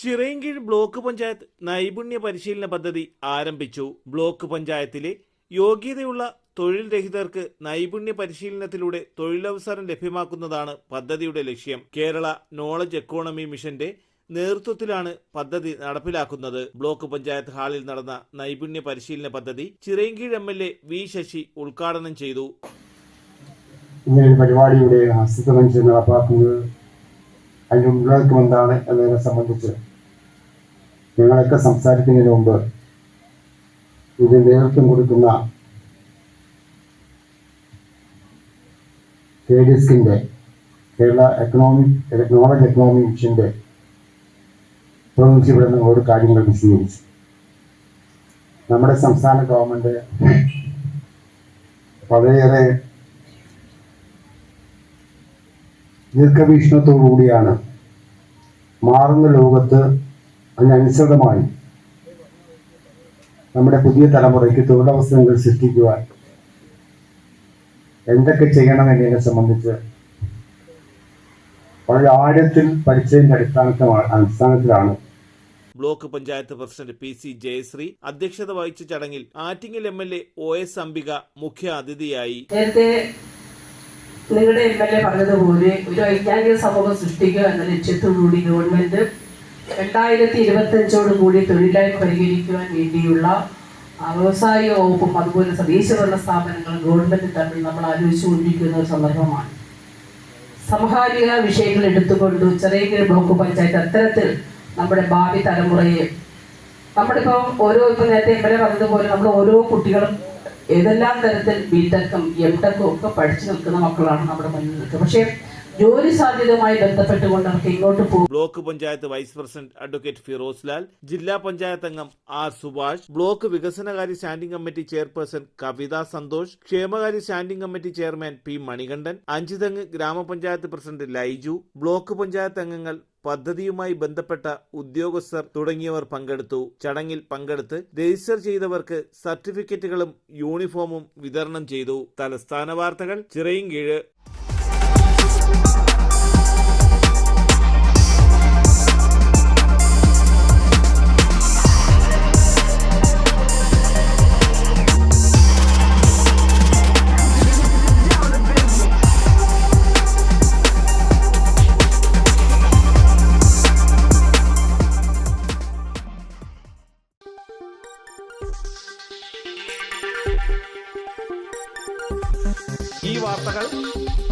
Chirayinkeezhu block panchayat നൈപുണ്യ പരിശീലന പദ്ധതി ആരംഭിച്ചു. ബ്ലോക്ക് പഞ്ചായത്തിലെ യോഗ്യതയുള്ള തൊഴിൽ രഹിതർക്ക് നൈപുണ്യ പരിശീലനത്തിലൂടെ തൊഴിലവസരം ലഭ്യമാക്കുന്നതാണ് പദ്ധതിയുടെ ലക്ഷ്യം. കേരള നോളജ് എക്കോണമി മിഷന്റെ നേതൃത്വത്തിലാണ് പദ്ധതി നടപ്പിലാക്കുന്നത്. ബ്ലോക്ക് പഞ്ചായത്ത് ഹാളിൽ നടന്ന നൈപുണ്യ പരിശീലന പദ്ധതി Chirayinkeezhu M L A V Sasi ഉദ്ഘാടനം ചെയ്തു. പരിപാടിയുടെ ആസൂത്രണം നടപ്പാക്കുന്നത് അതിന്റെ ഉള്ളടക്കം എന്താണ് എന്നതിനെ സംബന്ധിച്ച് ഞങ്ങളൊക്കെ സംസാരിക്കുന്നതിന് മുമ്പ് ഇത് നേതൃത്വം കൊടുക്കുന്ന കെ ഡിസ്കിന്റെ കേരള എക്കണോമിക് നോളജ് എക്കണോമി മിഷന്റെ പ്രതിനിധി ഇവിടെ നിങ്ങളോട് കാര്യങ്ങൾ വിശദീകരിച്ചു. നമ്മുടെ സംസ്ഥാന ഗവൺമെന്റ് വളരെയേറെ ദീർഘവീക്ഷണത്തോടുകൂടിയാണ് മാറുന്ന ലോകത്ത് അതിനനുസൃതമായി നമ്മുടെ പുതിയ തലമുറയ്ക്ക് തൊഴിലവസരങ്ങൾ സൃഷ്ടിക്കുവാൻ എന്തൊക്കെ ചെയ്യണം എന്നതിനെ സംബന്ധിച്ച് വളരെ ആഴത്തിൽ പഠിച്ചതിന്റെ അടിസ്ഥാനത്തിലാണ് അടിസ്ഥാനത്തിലാണ്. Block panchayat president P C Jayasree അധ്യക്ഷത വഹിച്ച ചടങ്ങിൽ Attingal M L A O S Ambika മുഖ്യ അതിഥിയായി നേരത്തെ നിങ്ങളുടെ എം എൽ എ പറഞ്ഞതുപോലെ ഒരു വൈജ്ഞാനിക സമൂഹം സൃഷ്ടിക്കുക എന്ന ലക്ഷ്യത്തോടുകൂടി ഗവൺമെന്റ് രണ്ടായിരത്തി ഇരുപത്തഞ്ചോട് കൂടി തൊഴിലായി പരിഹരിക്കുവാൻ വേണ്ടിയുള്ള വ്യവസായ വകുപ്പും അതുപോലെ തദ്ദേശഭരണ സ്ഥാപനങ്ങളും ഗവൺമെന്റ് തമ്മിൽ നമ്മൾ ആലോചിച്ചു ആലോചിച്ചുകൊണ്ടിരിക്കുന്ന ഒരു സന്ദർഭമാണ്. സമകാലിക വിഷയങ്ങൾ എടുത്തുകൊണ്ട് ചെറിയ ബ്ലോക്ക് പഞ്ചായത്ത് അത്തരത്തിൽ നമ്മുടെ ഭാവി തലമുറയെ നമ്മളിപ്പം ഓരോ ഇപ്പം നേരത്തെ എ പറഞ്ഞതുപോലെ നമ്മൾ ഓരോ കുട്ടികളും ഏതെല്ലാം തരത്തിൽ ബിടെക്കും എം ടെക്കും ഒക്കെ പഠിച്ചു നിൽക്കുന്ന മക്കളാണ് നമ്മുടെ മുന്നിൽ നിൽക്കുന്നത് പക്ഷേ ജോലി സാധ്യതയുമായി ബന്ധപ്പെട്ടുകൊണ്ട് നമുക്ക് ഇങ്ങോട്ട് പോകും block panchayat vice president advocate Feroz Lal ജില്ലാ പഞ്ചായത്ത് അംഗം ആർ സുഭാഷ് ബ്ലോക്ക് വികസനകാര്യ standing committee chairperson Kavitha Santhosh ക്ഷേമകാര്യ standing committee chairman P Manikandan Anchuthengu ഗ്രാമപഞ്ചായത്ത് പ്രസിഡന്റ് ലൈജു ബ്ലോക്ക് പഞ്ചായത്ത് അംഗങ്ങൾ പദ്ധതിയുമായി ബന്ധപ്പെട്ട ഉദ്യോഗസ്ഥർ തുടങ്ങിയവർ പങ്കെടുത്തു. ചടങ്ങിൽ പങ്കെടുത്ത് രജിസ്റ്റർ ചെയ്തവർക്ക് സർട്ടിഫിക്കറ്റുകളും യൂണിഫോമും വിതരണം ചെയ്തു. തലസ്ഥാന വാർത്തകൾ ചിറയിൻകീഴ്. ഈ വാർത്തകൾ